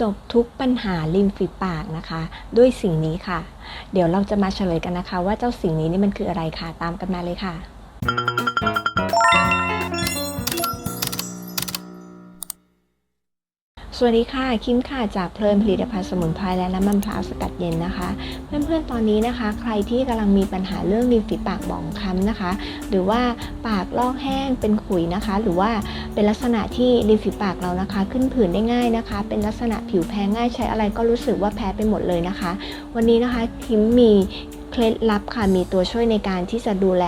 จบทุกปัญหาริมฝีปากนะคะ ด้วยสิ่งนี้ค่ะ เดี๋ยวเราจะมาเฉลยกันนะคะ ว่าเจ้าสิ่งนี้นี่มันคืออะไรค่ะ ตามกันมาเลยค่ะ สวัสดีค่ะ คิมค่ะ จากเพลินผลิตภัณฑ์สมุนไพรและน้ำมันพร้าวสกัดเย็นนะคะ เพื่อนๆ ตอนนี้นะคะ ใครที่กำลังมีปัญหาเรื่องริมฝีปากบ่องคล้ำนะคะ หรือว่าปากลอกแห้งเป็นขุยนะคะ หรือว่าเป็นลักษณะที่ริมฝีปากเรานะคะ ขึ้นผื่นได้ง่ายนะคะ เป็นลักษณะผิวแพ้ง่ายใช้อะไรก็รู้สึกว่าแพ้ไปหมดเลยนะคะ วันนี้นะคะคิมมี ล็ดลับค่ะมีตัวช่วยในการที่จะดูแล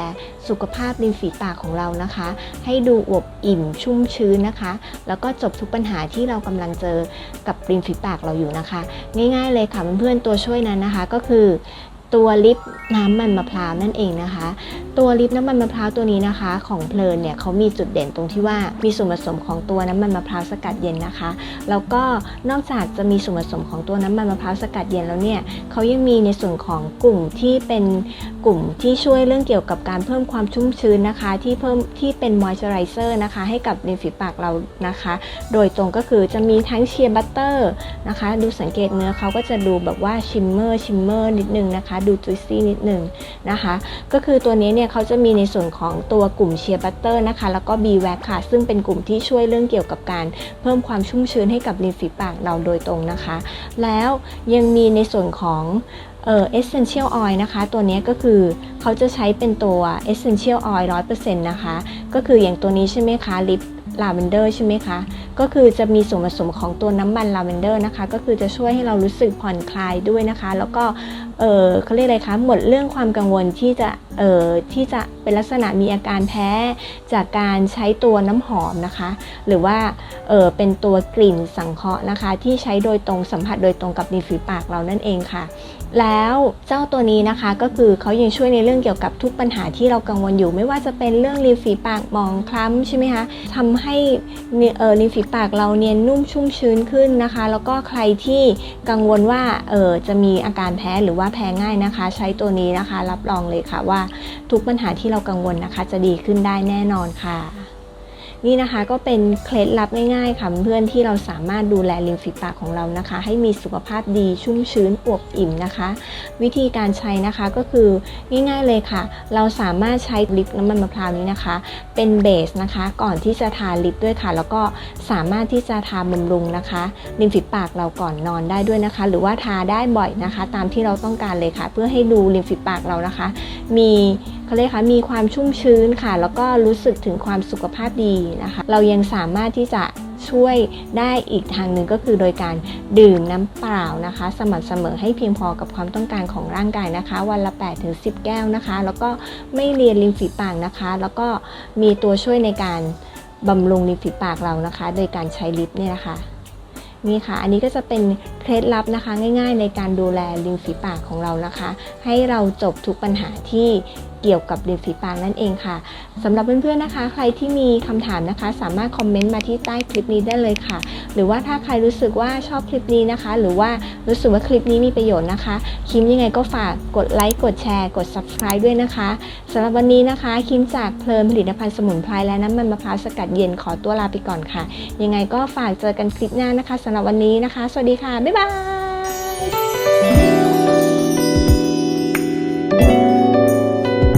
สุขภาพริมฝีปากของเรานะคะ ให้ดูอวบอิ่มชุ่มชื้นนะคะ แล้วก็จบทุกปัญหาที่เรากำลังเจอกับริมฝีปากเราอยู่นะคะ ง่ายๆเลยค่ะเพื่อนๆตัวช่วยนั้นนะคะก็คือ ตัวลิปน้ำมันมะพร้าวนั่นเองนะคะ ตัวลิปน้ำมันมะพร้าวตัวนี้นะคะ ของเพลินเนี่ยเขามีจุดเด่นตรงที่ว่ามีส่วนผสมของตัวน้ำมันมะพร้าวสกัดเย็นนะคะ แล้วก็นอกจากจะมีส่วนผสมของตัวน้ำมันมะพร้าวสกัดเย็นแล้วเนี่ยเขายังมีในส่วนของกลุ่มที่เป็นกลุ่มที่ช่วยเรื่องเกี่ยวกับการเพิ่มความชุ่มชื้นนะคะ ที่เพิ่มที่เป็นมอยเจอไรเซอร์นะคะให้กับริมฝีปากเรานะคะ โดยตรงก็คือจะมีทั้งเชียร์บัตเตอร์นะคะ ดูสังเกตเนื้อเขาก็จะดูแบบว่าชิมเมอร์ชิมเมอร์นิดนึงนะคะดูจุยซี่นิดหนึ่งนะคะ ก็คือตัวนี้เนี่ยเขาจะมีในส่วนของตัวกลุ่มเชียร์บัตเตอร์นะคะ แล้วก็ B w a c ค่ะ ซึ่งเป็นกลุ่มที่ช่วยเรื่องเกี่ยวกับการเพิ่มความชุ่มชื้นให้กับริมฝีปากเราโดยตรงนะคะ แล้วยังมีในส่วนของเอ่อ essential oil นะคะ ตัวนี้ก็คือเขาจะใช้เป็นตัว essential oil 100%นะคะ ก็คืออย่างตัวนี้ใช่ไหมคะลิป ลาเวนเดอร์ใช่ไหมคะ ก็คือจะมีส่วนผสมของตัวน้ำมันลาเวนเดอร์นะคะ ก็คือจะช่วยให้เรารู้สึกผ่อนคลายด้วยนะคะ แล้วก็เออเขาเรียกอะไรคะ หมดเรื่องความกังวลที่จะเออที่จะเป็นลักษณะมีอาการแพ้จากการใช้ตัวน้ำหอมนะคะ หรือว่าเออเป็นตัวกลิ่นสังเคราะห์นะคะ ที่ใช้โดยตรงสัมผัสโดยตรงกับริมฝีปากเรานั่นเองค่ะ แล้วเจ้าตัวนี้นะคะก็คือเขายังช่วยในเรื่องเกี่ยวกับทุกปัญหาที่เรากังวลอยู่ ไม่ว่าจะเป็นเรื่องริมฝีปากหมองคล้ำใช่ไหมคะทำให้เนี่ยเออริมฝีปากเราเนียนนุ่มชุ่มชื้นขึ้นนะคะ แล้วก็ใครที่กังวลว่าเออจะมีอาการแพ้หรือว่าแพ้ง่ายนะคะ ใช้ตัวนี้นะคะ รับรองเลยค่ะว่าทุกปัญหาที่เรากังวลนะคะ จะดีขึ้นได้แน่นอนค่ะ นี่นะคะก็เป็นเคล็ดลับง่ายๆค่ะเพื่อนที่เราสามารถดูแลริมฝีปากของเรานะคะ ให้มีสุขภาพดีชุ่มชื้นอวบอิ่มนะคะ วิธีการใช้นะคะก็คือง่ายๆเลยค่ะ เราสามารถใช้ลิปน้ำมันมะพร้าวนี้นะคะ เป็นเบสนะคะ ก่อนที่จะทาลิปด้วยค่ะ แล้วก็สามารถที่จะทาบำรุงนะคะริมฝีปากเราก่อนนอนได้ด้วยนะคะ หรือว่าทาได้บ่อยนะคะ ตามที่เราต้องการเลยค่ะ เพื่อให้ดูริมฝีปากเรานะคะ มี เขาเรียกค่ะมีความชุ่มชื้นค่ะ แล้วก็รู้สึกถึงความสุขภาพดีนะคะ เรายังสามารถที่จะช่วยได้อีกทางหนึ่งก็คือโดยการดื่มน้ำเปล่านะคะ สม่ำเสมอให้เพียงพอกับความต้องการของร่างกายนะคะ วันละ 8-10 แก้วนะคะ แล้วก็ไม่เลียนริมฝีปากนะคะ แล้วก็มีตัวช่วยในการบำรุงริมฝีปากเรานะคะ โดยการใช้ลิปเนี่ยนะคะ นี่ค่ะ อันนี้ก็จะเป็นเคล็ดลับนะคะ ง่ายๆ ในการดูแลริมฝีปากของเรานะคะ ให้เราจบทุกปัญหาที่เกี่ยวกับริมฝีปากนั่นเองค่ะสำหรับเพื่อนๆนะคะ ใครที่มีคำถามนะคะ สามารถคอมเมนต์มาที่ใต้คลิปนี้ได้เลยค่ะ หรือว่าถ้าใครรู้สึกว่าชอบคลิปนี้นะคะ หรือว่ารู้สึกว่าคลิปนี้มีประโยชน์นะคะ คิมยังไงก็ฝากกดไลค์กดแชร์ กด subscribe ด้วยนะคะสำหรับวันนี้นะคะ คิมจากเพลินผลิตภัณฑ์สมุนไพรและน้ำมันมะพร้าวสกัดเย็นขอตัวลาไปก่อนค่ะ ยังไงก็ฝากเจอกันคลิปหน้านะคะสำหรับวันนี้นะคะ สวัสดีค่ะ บ๊ายบาย